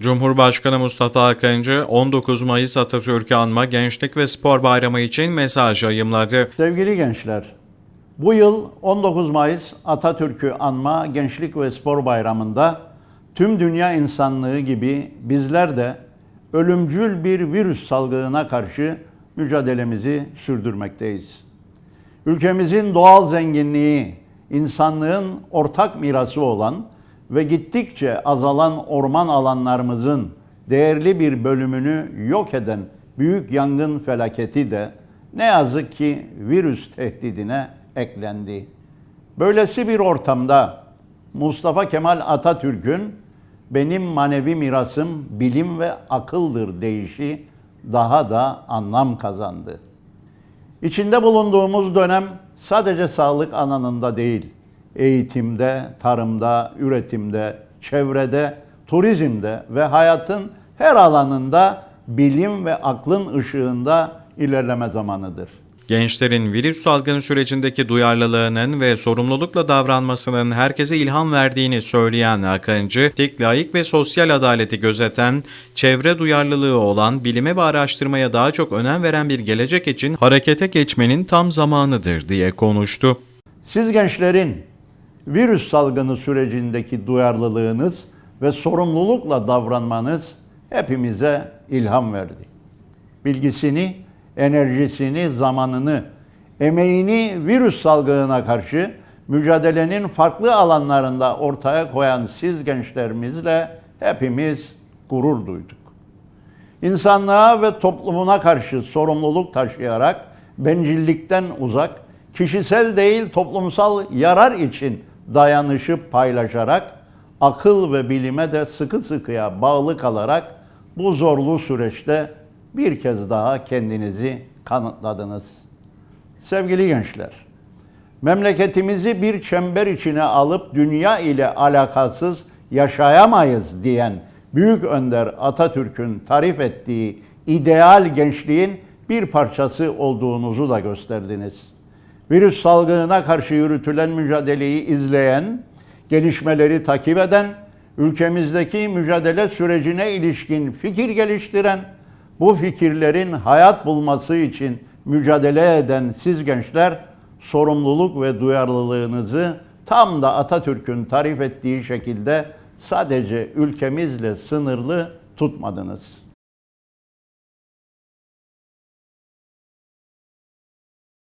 Cumhurbaşkanı Mustafa Akıncı 19 Mayıs Atatürk'ü anma Gençlik ve Spor Bayramı için mesaj yayımladı. Sevgili gençler, bu yıl 19 Mayıs Atatürk'ü anma Gençlik ve Spor Bayramı'nda tüm dünya insanlığı gibi bizler de ölümcül bir virüs salgınına karşı mücadelemizi sürdürmekteyiz. Ülkemizin doğal zenginliği, insanlığın ortak mirası olan ve gittikçe azalan orman alanlarımızın değerli bir bölümünü yok eden büyük yangın felaketi de ne yazık ki virüs tehdidine eklendi. Böylesi bir ortamda Mustafa Kemal Atatürk'ün benim manevi mirasım bilim ve akıldır deyişi daha da anlam kazandı. İçinde bulunduğumuz dönem sadece sağlık alanında değil, eğitimde, tarımda, üretimde, çevrede, turizmde ve hayatın her alanında bilim ve aklın ışığında ilerleme zamanıdır. Gençlerin virüs salgını sürecindeki duyarlılığının ve sorumlulukla davranmasının herkese ilham verdiğini söyleyen Akıncı, tek layık ve sosyal adaleti gözeten, çevre duyarlılığı olan, bilime ve araştırmaya daha çok önem veren bir gelecek için harekete geçmenin tam zamanıdır diye konuştu. Siz gençlerin virüs salgını sürecindeki duyarlılığınız ve sorumlulukla davranmanız hepimize ilham verdi. Bilgisini, enerjisini, zamanını, emeğini virüs salgınına karşı mücadelenin farklı alanlarında ortaya koyan siz gençlerimizle hepimiz gurur duyduk. İnsanlığa ve toplumuna karşı sorumluluk taşıyarak bencillikten uzak, kişisel değil toplumsal yarar için dayanışıp paylaşarak, akıl ve bilime de sıkı sıkıya bağlı kalarak bu zorlu süreçte bir kez daha kendinizi kanıtladınız. Sevgili gençler, memleketimizi bir çember içine alıp dünya ile alakasız yaşayamayız diyen Büyük Önder Atatürk'ün tarif ettiği ideal gençliğin bir parçası olduğunuzu da gösterdiniz. Virüs salgınına karşı yürütülen mücadeleyi izleyen, gelişmeleri takip eden, ülkemizdeki mücadele sürecine ilişkin fikir geliştiren, bu fikirlerin hayat bulması için mücadele eden siz gençler sorumluluk ve duyarlılığınızı tam da Atatürk'ün tarif ettiği şekilde sadece ülkemizle sınırlı tutmadınız.